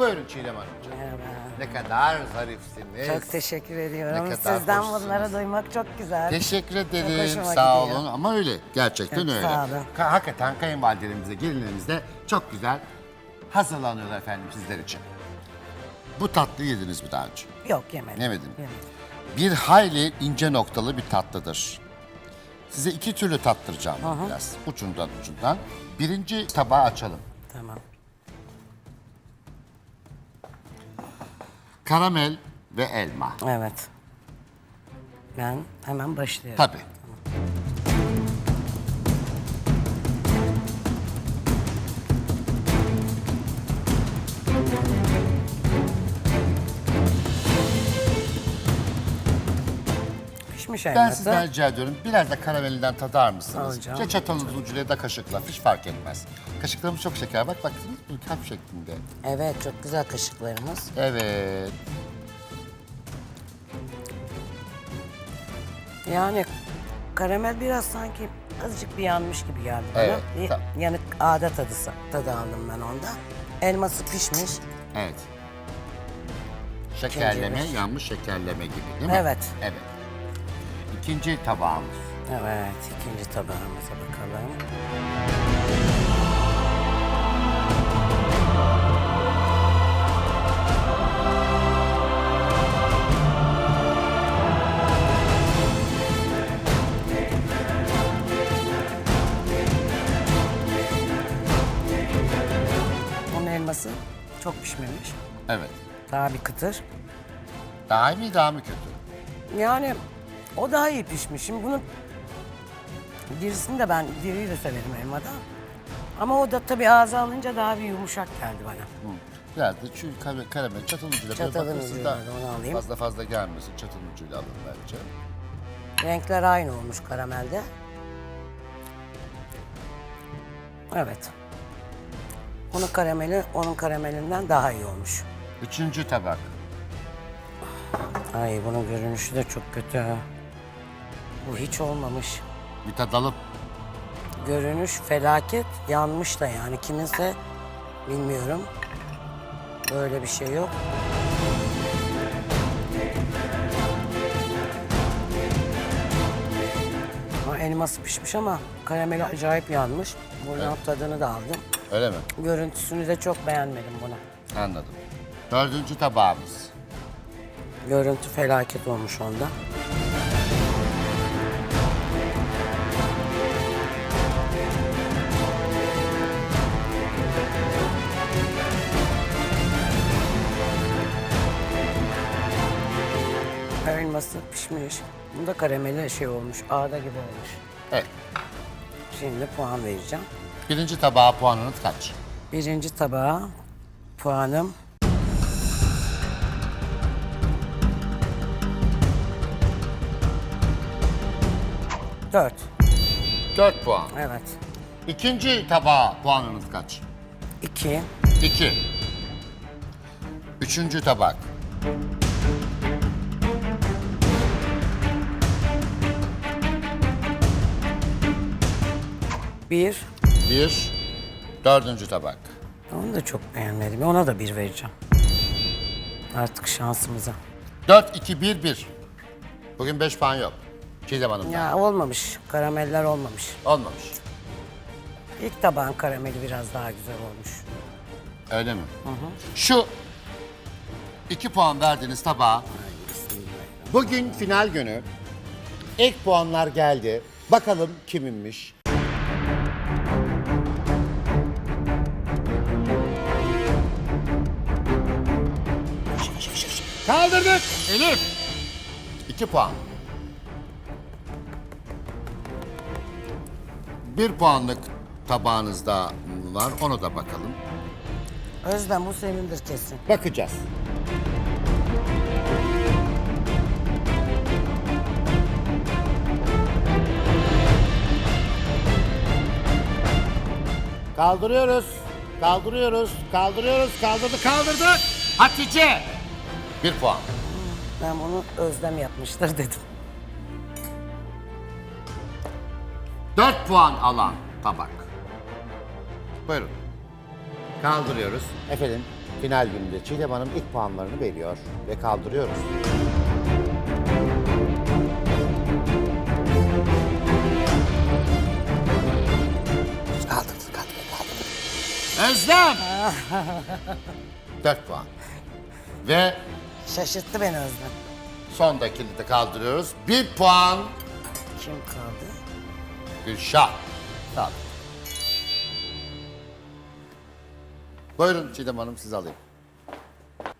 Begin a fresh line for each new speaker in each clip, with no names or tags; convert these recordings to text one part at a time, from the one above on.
Buyurun Çiğdem Hanımcığım.
Merhaba.
Ne kadar zarifsiniz.
Çok teşekkür ediyorum.
Ne kadar
Sizden
hoşsunuz.
bunları duymak çok güzel.
Teşekkür ederim.
hoşuma
Sağ
gidiyor.
olun. Ama öyle. Gerçekten
Evet,
öyle.
sağ olun.
Ka- hakikaten kayınvalidelerimize, gelinlerimize çok güzel hazırlanıyorlar efendim sizler için. Bu tatlıyı yediniz mi daha önce?
Yok yemedim.
Yemedim.
Yemedim.
Bir hayli ince noktalı bir tatlıdır. Size iki türlü tattıracağım biraz. Ucundan ucundan. Birinci tabağı açalım.
Tamam.
Karamel ve elma.
Evet. Ben hemen başlıyorum.
Tabii.
Pişmiş
Ben
elması.
sizden rica ediyorum biraz da karamelinden tadar mısınız?
Alacağım.
Ya çatalınız ucuyla da kaşıkla hiç fark etmez. Kaşıklarımız çok şeker bak bak kalp şeklinde.
Evet çok güzel kaşıklarımız.
Evet.
Yani karamel biraz sanki azıcık bir yanmış gibi geldi bana.
Evet,
Bir
tamam.
Yanık ağda tadı, tadı aldım ben onda. Elması pişmiş.
Evet. Şekerleme,
Kencir.
yanmış şekerleme gibi değil mi?
Evet.
Evet. İkinci tabağımız.
Evet ikinci tabağımıza bakalım. Bunun elması çok pişmemiş.
Evet.
Daha bir kıtır.
Daha iyi mi daha mı kötü?
Yani o daha iyi pişmiş. Şimdi bunun dirisini de ben diriyi de severim elmada. Ama o da tabii ağza alınca daha bir yumuşak geldi bana.
Hı. Da çünkü karamel ucuyla.
Çatalın ucuyla da onu alayım.
Fazla fazla gelmesin çatal ucuyla alın bence.
Renkler aynı olmuş karamelde. Evet. Onun karameli onun karamelinden daha iyi olmuş.
Üçüncü tabak.
Ay bunun görünüşü de çok kötü. ha. Bu hiç olmamış.
Bir tadalım.
Görünüş felaket yanmış da yani kiminse bilmiyorum. Böyle bir şey yok. Ha, elması pişmiş ama karameli acayip yanmış. Buradan tadını da aldım.
Öyle mi?
Görüntüsünü de çok beğenmedim buna.
Anladım. Dördüncü tabağımız.
Görüntü felaket olmuş onda. Elması pişmiş. Bunda karameli şey olmuş, ağda gibi olmuş.
Evet.
Şimdi puan vereceğim.
Birinci tabağa puanınız kaç?
Birinci tabağa puanım dört.
Dört puan.
Evet.
İkinci tabağa puanınız kaç?
İki.
İki. Üçüncü tabak.
Bir.
Bir. Dördüncü tabak.
Onu da çok beğenmedim. Ona da bir vereceğim. Artık şansımıza.
Dört, iki, bir, bir. Bugün beş puan yok. Çiğdem Hanım'dan.
Ya olmamış. Karameller olmamış.
Olmamış.
İlk tabağın karameli biraz daha güzel olmuş.
Öyle mi? Şu iki puan verdiğiniz tabağa bugün final günü ilk puanlar geldi. Bakalım kiminmiş? Kaldırdık. Elif. İki puan. Bir puanlık tabağınızda var. Ona da bakalım.
Özlem bu senindir kesin.
Bakacağız. Kaldırıyoruz. Kaldırıyoruz. Kaldırıyoruz. Kaldırdı. Kaldırdı. Hatice. Bir puan.
Ben bunu Özlem yapmıştır dedim.
Dört puan alan tabak. Buyurun. Kaldırıyoruz. Efendim Final gününde Çiğdem Hanım ilk puanlarını veriyor ve kaldırıyoruz. Kaldırdı, kaldırdı, kaldırdı. Özlem! 4 puan. Ve
Şaşırttı beni Özlem.
son dakikada da kaldırıyoruz. 1 puan
Kim kaldı?
Gülşah. Kaldı. Buyurun Çiğdem Hanım siz alayım.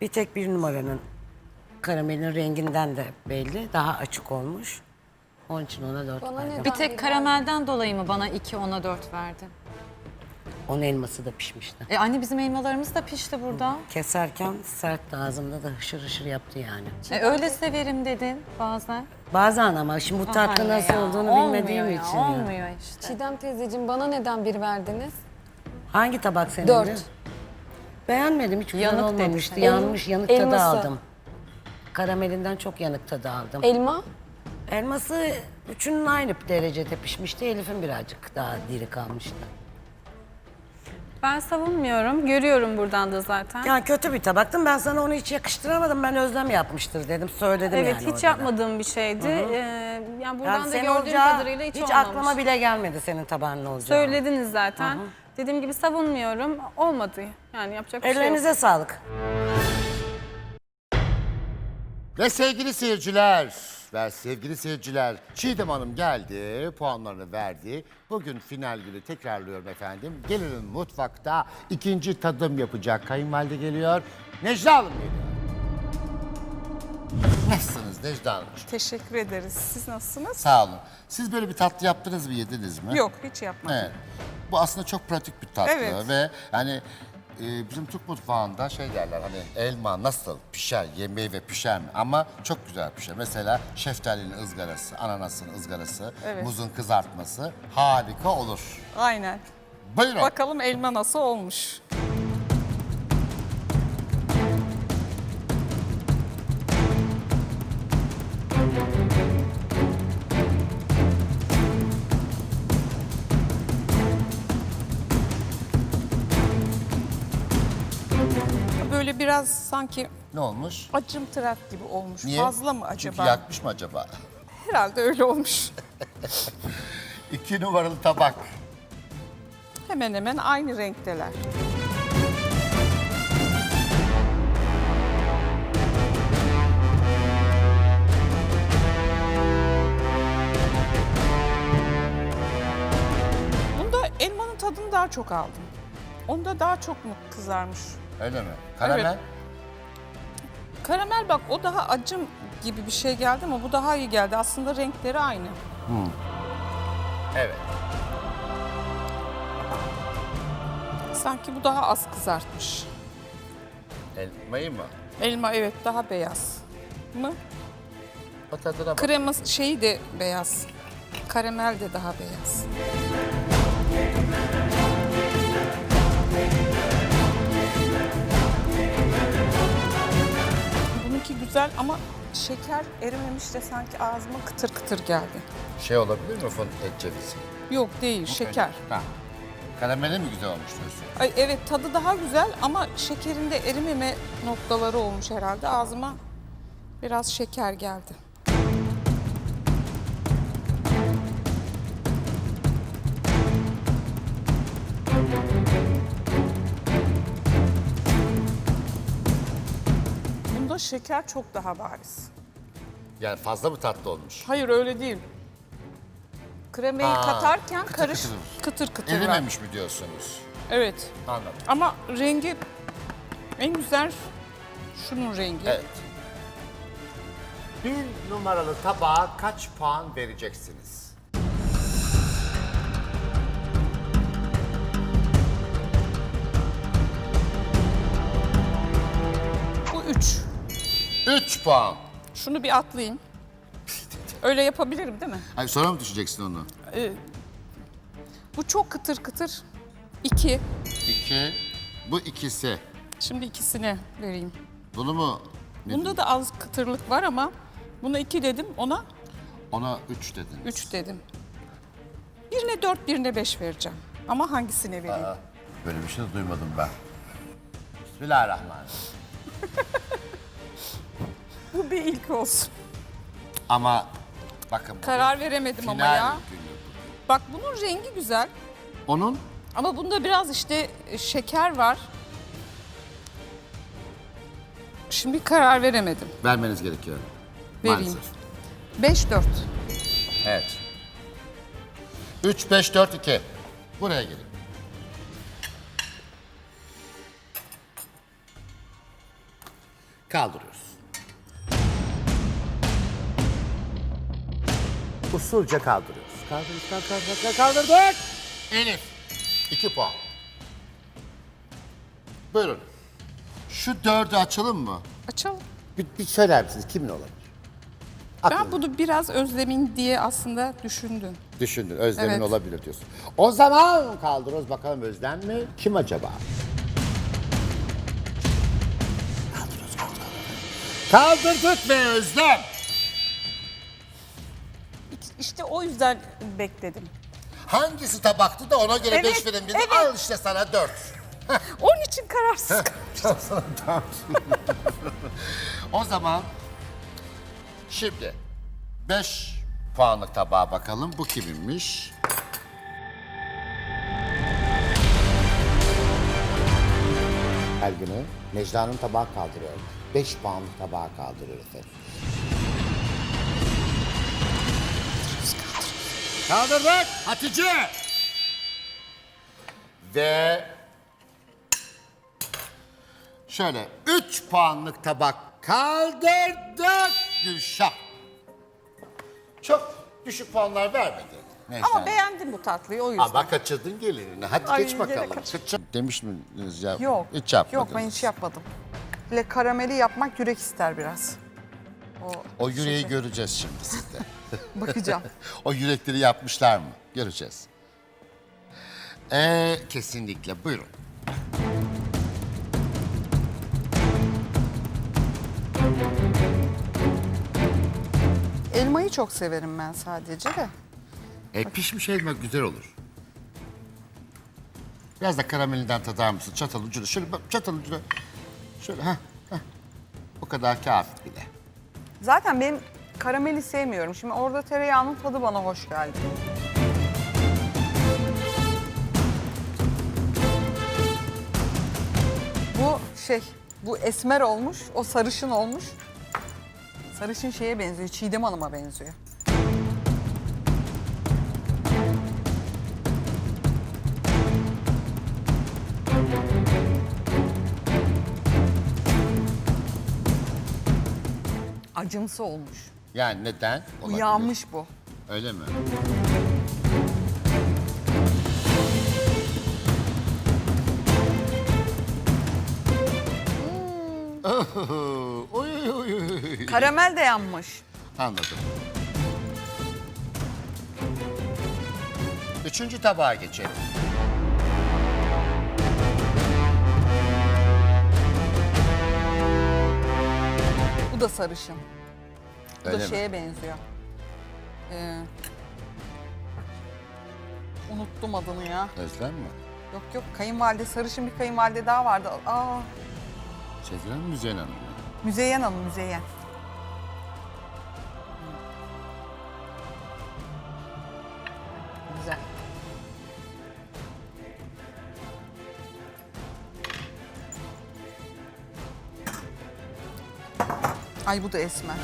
Bir tek bir numaranın karamelin renginden de belli. Daha açık olmuş. Onun için ona dört
Bana
verdim.
Bir tek karamelden dolayı mı bana 2 ona 4 verdin?
Onun elması da pişmişti.
E anne bizim elmalarımız da pişti burada.
Keserken sert ağzımda da hışır hışır yaptı yani.
E öyle severim dedin bazen.
Bazen ama şimdi bu tatlı
Anne
nasıl
ya,
olduğunu
olmuyor
bilmediğim
ya,
için. ya.
Olmuyor işte.
Çiğdem teyzeciğim bana neden bir verdiniz?
Hangi tabak senin?
Dört.
Beğenmedim hiç güzel
Yanık dedi
olmamıştı.
sana.
Yanmış yanık
Elması.
tadı aldım. Karamelinden çok yanık tadı aldım.
Elma?
Elması üçünün aynı derecede pişmişti. Elif'in birazcık daha diri kalmıştı.
Ben savunmuyorum. Görüyorum buradan da zaten.
Yani kötü bir tabaktım. Ben sana onu hiç yakıştıramadım. Ben Özlem yapmıştır dedim. Söyledim
evet
yani
hiç
orada da.
yapmadığım bir şeydi. Ee, yani buradan
Yani
da gördüğüm
olacağı
kadarıyla hiç,
hiç
olmamış.
aklıma bile gelmedi senin tabağının olacağı.
Söylediniz zaten. Dediğim gibi savunmuyorum. Olmadı. Yani yapacak bir şey yok.
Ellerinize sağlık.
Ve sevgili seyirciler, ve sevgili seyirciler, Çiğdem Hanım geldi, puanlarını verdi. Bugün final günü tekrarlıyorum efendim. Gelinin mutfakta ikinci tadım yapacak kayınvalide geliyor. Necla Hanım geliyor. Nasılsınız Necla Hanım?
Teşekkür ederiz. Siz nasılsınız?
Sağ olun. Siz böyle bir tatlı yaptınız mı, yediniz mi?
Yok, hiç yapmadım.
Evet. Bu aslında çok pratik bir tatlı
Evet.
ve hani e, bizim Türk mutfağında şey derler hani elma nasıl pişer, yemeği ve pişer mi? Ama çok güzel pişer. Mesela şeftalinin ızgarası, ananasın ızgarası,
Evet.
muzun kızartması harika olur.
Aynen.
Buyurun.
Bakalım elma nasıl olmuş. Biraz sanki
Ne olmuş?
acımtırak gibi olmuş.
Niye?
Fazla mı acaba?
Çünkü yakmış mı acaba?
Herhalde öyle olmuş.
İki numaralı tabak.
Hemen hemen aynı renkteler. Bunda elmanın tadını daha çok aldım. Onda daha çok mu kızarmış?
Öyle mi? Karamel?
Evet. Karamel bak o daha acım gibi bir şey geldi ama bu daha iyi geldi. Aslında renkleri aynı.
Evet.
Sanki bu daha az kızartmış.
Elmayı mı?
Elma evet daha beyaz. Mı?
Tadına bak.
Krema şeyi de beyaz. Karamel de daha beyaz. Güzel ama şeker erimemiş de sanki ağzıma kıtır kıtır geldi.
Şey olabilir mi fındık et cevizi?
Yok değil şeker.
Ha. Karameli mi güzel olmuş diyorsun?
Ay, evet tadı daha güzel ama şekerinde erimeme noktaları olmuş herhalde. Ağzıma biraz şeker geldi. Şeker çok daha bariz.
Yani fazla mı tatlı olmuş?
Hayır öyle değil. Kremayı
Ha,
katarken
kıtır
karış
kıtır.
kıtır kıtır. var.
Erimemiş mi diyorsunuz?
Evet.
Anladım.
Ama rengi en güzel şunun rengi.
Evet. Bir numaralı tabağa kaç puan vereceksiniz? 3 puan.
Şunu bir atlayayım. Öyle yapabilirim değil mi?
Hayır sonra mı düşeceksin onu?
Bu çok kıtır kıtır. İki.
2. Bu ikisi.
Şimdi ikisine vereyim.
Bunu mu? ne
Bunda
dedin?
da az kıtırlık var ama buna iki dedim, ona
Ona 3 dedin.
üç dedim. Birine dört, birine beş vereceğim. Ama hangisine vereyim?
Böyle bir şey de duymadım ben. Bismillahirrahmanirrahim.
Bu bir ilk olsun.
Ama bakın bugün
Karar veremedim ama
final
ya.
günü.
Bak bunun rengi güzel.
Onun
Ama bunda biraz işte e, şeker var. Şimdi karar veremedim.
vermeniz gerekiyor.
Vereyim.
Maalesef.
5-4.
Evet. 3, 5, 4, 2. Buraya gelin. Kaldırıyoruz. Usulca kaldırıyoruz. Kaldırıyoruz, kaldırdık, kaldırdık. Elif. 2 puan. Buyurun. Şu dördü açalım mı?
Açalım.
Bir, bir söyler misiniz kimin olabilir?
Ben
Aklınızda.
bunu biraz özlemin diye aslında düşündüm.
Düşündün. Özlem'in
Evet.
olabilir diyorsun. O zaman kaldırıyoruz bakalım Özlem mi? Kim acaba? Kaldırıyoruz, kaldırıyoruz. Kaldırdık ve Özlem.
İşte o yüzden bekledim.
Hangisi tabaktı da ona göre
Evet,
5 verim dedi.
evet.
Al işte sana 4.
Onun için kararsız kaldım.
O zaman şimdi 5 puanlık tabağa bakalım. Bu kiminmiş? Her günü Necla'nın tabağı kaldırıyor. 5 puanlık tabağı kaldırıyor efendim. Kaldırdık Hatice. Ve şöyle 3 puanlık tabak kaldırdık Gülşah. Çok düşük puanlar vermedi. Necla.
Ama beğendim bu tatlıyı o yüzden.
Ama kaçırdın gelirini. Hadi
Ay,
geç bakalım. Kaçır. Demiş miydiniz ya?
Yok.
Hiç yapmadınız.
Yok ben hiç yapmadım. Hele karameli yapmak yürek ister biraz.
O yüreği göreceğiz şimdi sizde.
Bakacağım.
o yürekleri yapmışlar mı? Göreceğiz. Ee, kesinlikle. Buyurun.
Elmayı çok severim ben sadece de.
E, pişmiş elma güzel olur. Biraz da karamelinden tadar mısın? Çatal ucuna. Şöyle bak, çatal ucuna. Şöyle ha. O kadar kafi bile.
Zaten benim karameli sevmiyorum. Şimdi orada tereyağının tadı bana hoş geldi. Bu şey, bu esmer olmuş, o sarışın olmuş. Sarışın şeye benziyor, Çiğdem Hanım'a benziyor. Acımsı olmuş.
Yani neden?
Bu
Olabilir.
yağmış bu.
Öyle mi? oy, oy, oy, oy.
Karamel de yanmış.
Anladım. Üçüncü tabağa geçelim.
Bu da sarışın. Bu
Öyle
da
mi?
şeye benziyor. Ee, unuttum adını ya.
Özlem mi?
Yok yok kayınvalide sarışın bir kayınvalide daha vardı. Aa
Şezlen mi Müzeyyen Hanım mı?
Müzeyyen Hanım Müzeyyen. Güzel. Ay bu da esmer.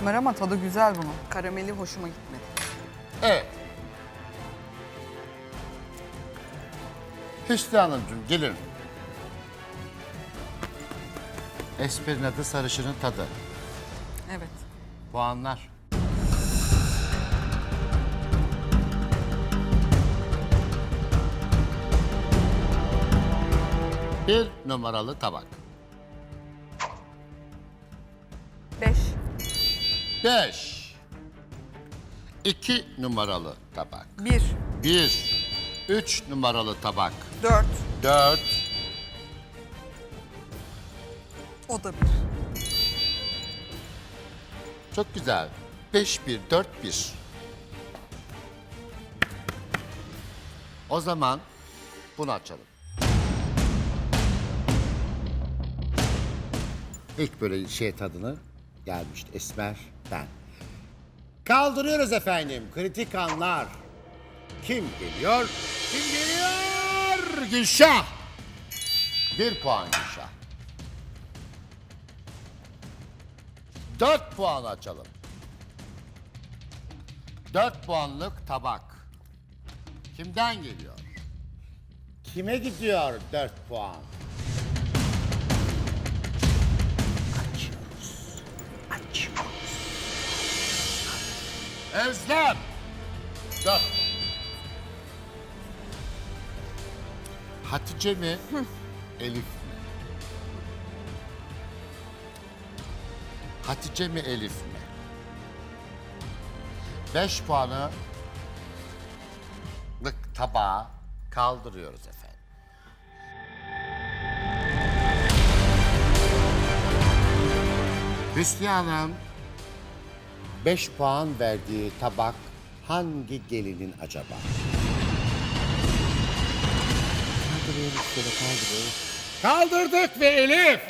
Esmer ama tadı güzel bunun. Karameli hoşuma gitmedi.
Evet. Hüsnü Hanımcığım gelin. Esperin adı sarışının tadı.
Evet.
Puanlar. Bir numaralı tabak. 5. 2 numaralı tabak.
1,
1. 3 numaralı tabak.
4,
4.
o da 1.
Çok güzel. 5 1 4 1. O zaman bunu açalım. İlk böyle şey tadını gelmişti. Esmer ben. Kaldırıyoruz efendim. Kritik anlar. Kim geliyor? Kim geliyor? Gülşah. Bir puan Gülşah. Dört puan açalım. Dört puanlık tabak. Kimden geliyor? Kime gidiyor dört puan? Özlem. Dört. Hatice mi? Elif mi? Hatice mi Elif mi? 5 puanı lık tabağa kaldırıyoruz efendim. Hüsnü Hanım 5 puan verdiği tabak hangi gelinin acaba? Kaldırıyoruz şöyle kaldırıyoruz. Kaldırdık ve Elif!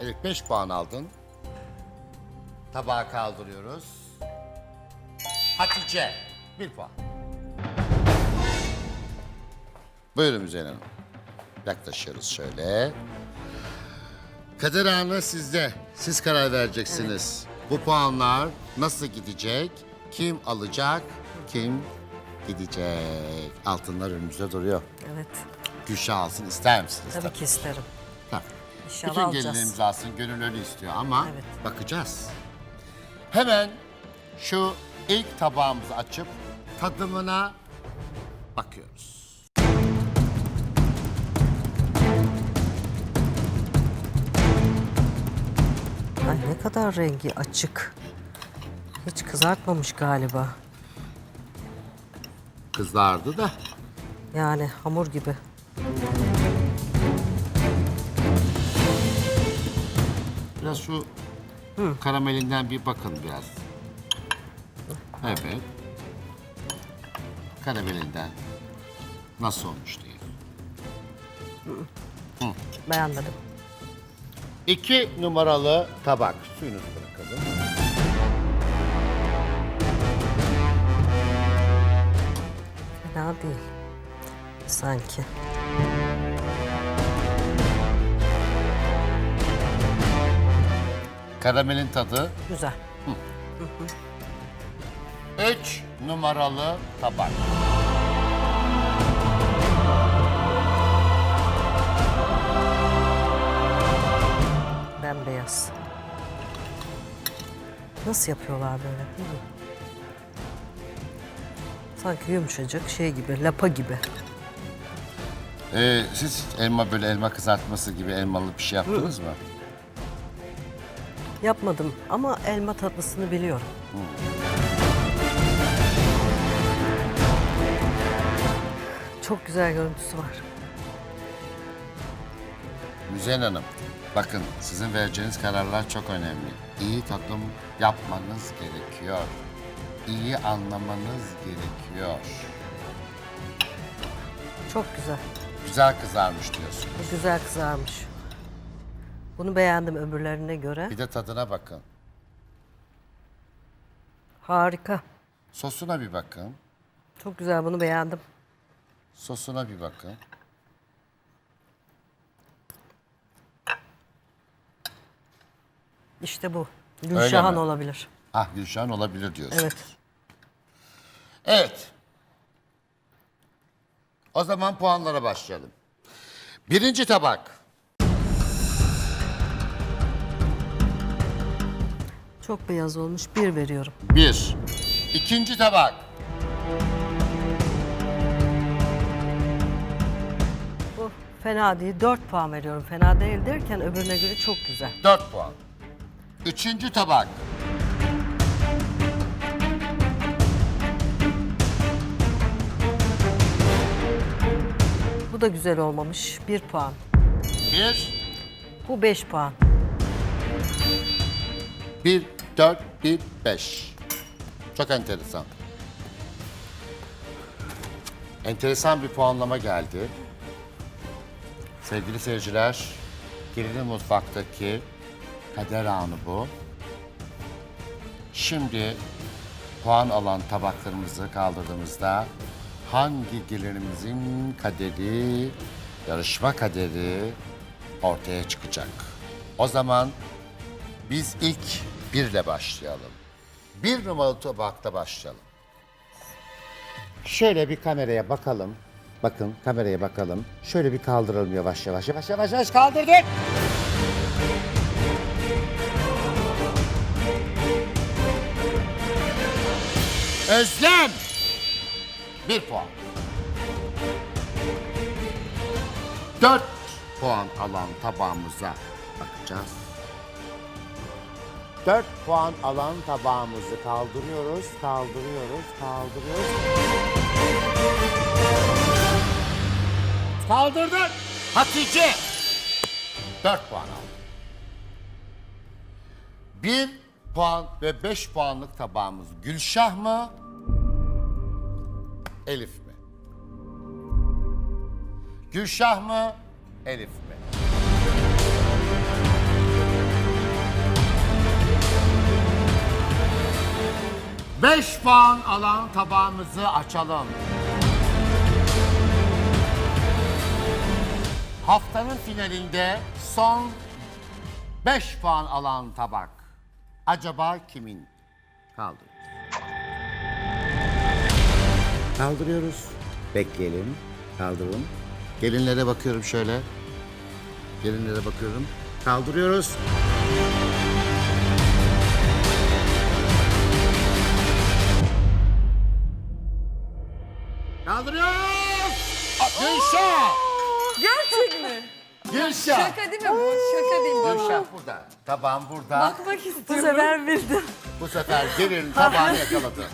Elif 5 puan aldın. Tabağı kaldırıyoruz. Hatice 1 puan. Buyurun Müzeyyen Hanım. Yaklaşıyoruz şöyle. Kader Anı sizde. Siz karar vereceksiniz. Bu puanlar nasıl gidecek? Kim alacak? Kim gidecek? Altınlar önümüzde duruyor.
Evet.
Gülşah alsın ister misiniz?
Tabii ki isterim.
Tabii.
İnşallah
Bütün
alacağız.
gelinlerimiz alsın, gönül öyle istiyor ama
Evet.
bakacağız. Hemen şu ilk tabağımızı açıp tadımına bakıyoruz.
Ay ne kadar rengi açık. Hiç kızartmamış galiba.
Kızlardı da
Yani hamur gibi.
biraz şu karamelinden bir bakın biraz. Evet. Karamelinden nasıl olmuş diye.
Beğenmedim.
İki numaralı tabak. Suyunuzu bırakalım.
Fena değil. Sanki.
Karamelin tadı
Güzel.
Üç numaralı tabak.
Nasıl yapıyorlar böyle? değil mi? Sanki yumuşacık şey gibi, lapa gibi.
Ee, siz elma böyle elma kızartması gibi elmalı bir şey yaptınız mı?
Yapmadım ama elma tatlısını biliyorum. Çok güzel görüntüsü var.
Müzeyyen Hanım, bakın sizin vereceğiniz kararlar çok önemli. İyi tadım yapmanız gerekiyor. İyi anlamanız gerekiyor.
Çok güzel.
Güzel kızarmış diyorsun.
Bu güzel kızarmış. Bunu beğendim öbürlerine göre.
Bir de tadına bakın.
Harika.
Sosuna bir bakın.
Çok güzel bunu beğendim.
Sosuna bir bakın.
İşte bu. Gülşahan
mi?
olabilir.
Ah Gülşen olabilir diyorsun.
Evet.
Evet. O zaman puanlara başlayalım. Birinci tabak.
Çok beyaz olmuş. Bir veriyorum.
Bir. İkinci tabak.
Bu fena değil. Dört puan veriyorum. Fena değil derken öbürüne göre çok güzel.
Dört puan. Üçüncü tabak.
Bu da güzel olmamış. Bir puan.
Bir.
Bu beş puan.
1, 4, 1, 5. Çok enteresan. Enteresan bir puanlama geldi. Sevgili seyirciler, gelinin mutfaktaki kader anı bu. Şimdi puan alan tabaklarımızı kaldırdığımızda hangi gelinimizin kaderi, yarışma kaderi ortaya çıkacak. O zaman biz ilk birle başlayalım. Bir numaralı tabakta başlayalım. Şöyle bir kameraya bakalım. Bakın kameraya bakalım. Şöyle bir kaldıralım yavaş yavaş yavaş yavaş yavaş kaldırdık. Özlem. Bir puan. Dört puan alan tabağımıza bakacağız. Dört puan alan tabağımızı kaldırıyoruz, kaldırıyoruz, kaldırıyoruz. Kaldırdık. Hatice. Dört puan aldı. Bir puan ve beş puanlık tabağımız Gülşah mı? Elif mi? Gülşah mı? Elif mi? Beş puan alan tabağımızı açalım. Haftanın finalinde son 5 puan alan tabak. Acaba kimin? Kaldı. Kaldırıyoruz. Bekleyelim. Kaldırın. Gelinlere bakıyorum şöyle. Gelinlere bakıyorum. Kaldırıyoruz. Kaldırıyoruz. Gülşah. Gülşah.
Şaka değil mi bu? Şaka değil?
Gülşah burada. Tabağım burada.
Bakmak istiyorum. Bu sefer bildim.
Bu sefer gelin tabağını yakaladı.